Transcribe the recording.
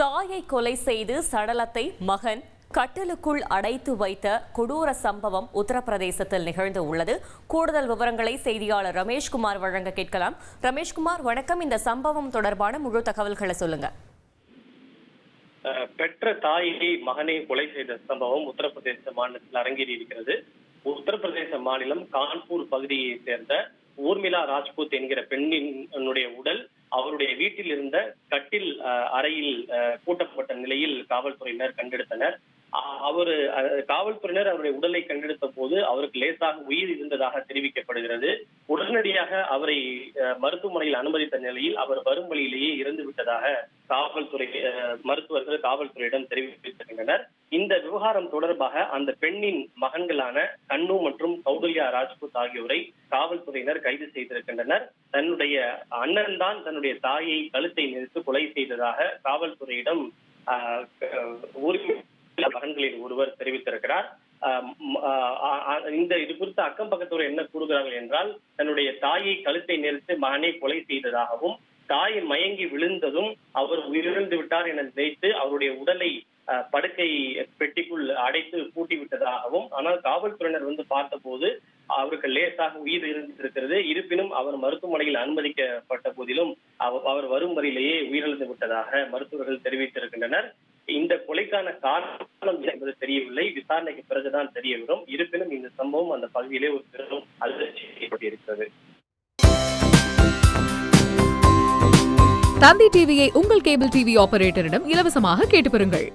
தாயை கொலை செய்து சடலத்தை மகன் கட்டிலுக்குள் அடைத்து வைத்த கொடூர சம்பவம் உத்தரப்பிரதேசத்தில் நிகழ்ந்து உள்ளது. கூடுதல் விவரங்களை செய்தியாளர் ரமேஷ்குமார் வழங்க கேட்கலாம். ரமேஷ்குமார் வணக்கம். இந்த சம்பவம் தொடர்பான முழு தகவல்களை சொல்லுங்க. பெற்ற தாயை மகனை கொலை செய்த சம்பவம் உத்தரப்பிரதேச மாநிலத்தில் அரங்கேறி இருக்கிறது. உத்தரப்பிரதேச மாநிலம் கான்பூர் பகுதியை சேர்ந்த ஊர்மிளா ராஜ்பூத் என்கிற பெண்ணினுடைய உடல் அவருடைய வீட்டில் இருந்த கட்டில் அஹ், அறையில் அஹ், பூட்டப்பட்ட நிலையில் காவல்துறையினர் கண்டெடுத்தனர். அவர் அவரு காவல்துறையினர் அவருடைய உடலை கண்டெடுத்த போது அவருக்கு லேசாக உயிர் இருந்ததாக தெரிவிக்கப்படுகிறது. உடனடியாக அவரை அஹ், மருத்துவமனையில் அனுமதித்த நிலையில் அவர் வரும் வழியிலேயே இறந்து விட்டதாக காவல்துறை அஹ், மருத்துவர்கள் காவல்துறையிடம் தெரிவித்திருக்கின்றனர். இந்த விவகாரம் தொடர்பாக அந்த பெண்ணின் மகன்களான கண்ணு மற்றும் கௌதல்யா ராஜ்புத் ஆகியோரை காவல்துறையினர் கைது செய்திருக்கின்றனர். தன்னுடைய அண்ணன் தான் தன்னுடைய தாயை கழுத்தை நெரித்து கொலை செய்ததாக காவல்துறையிடம் ஆஹ், உரிமை மகன்களில் ஒருவர் தெரிவித்திருக்கிறார். ஆஹ் ஆஹ் இந்த இது குறித்து அக்கம் பக்கத்தோர் என்ன கூறுகிறார்கள் என்றால் தன்னுடைய தாயை கழுத்தை நெரித்து மகனை கொலை செய்ததாகவும் தாய் மயங்கி விழுந்ததும் அவர் உயிரிழந்து விட்டார் என நினைத்து அவருடைய உடலை படுக்கை பெட்டிக்குள் அடைத்து பூட்டி விட்டதாகவும் ஆனால் காவல்துறையினர் வந்து பார்த்தபோது அவருக்கு லேசாக உயிர் இருந்திருக்கிறது இருப்பினும் அவர் மருத்துவமனையில் அனுமதிக்கப்பட்ட போதிலும் அவர் வரும் வரையிலேயே உயிரிழந்து விட்டதாக மருத்துவர்கள் தெரிவித்திருக்கின்றனர். இந்த கொலைக்கான காரணம் என்பது தெரியவில்லை. விசாரணைக்கு பிறகுதான் தெரிய வரும். இருப்பினும் இந்த சம்பவம் அந்த பகுதியிலே ஒரு பெரும் அதிர்ச்சி ஏற்பட்டிருக்கிறது தந்தி டிவியை உங்கள் கேபிள் டிவி ஆபரேட்டரிடம் இலவசமாக கேட்டு பெறுங்கள்.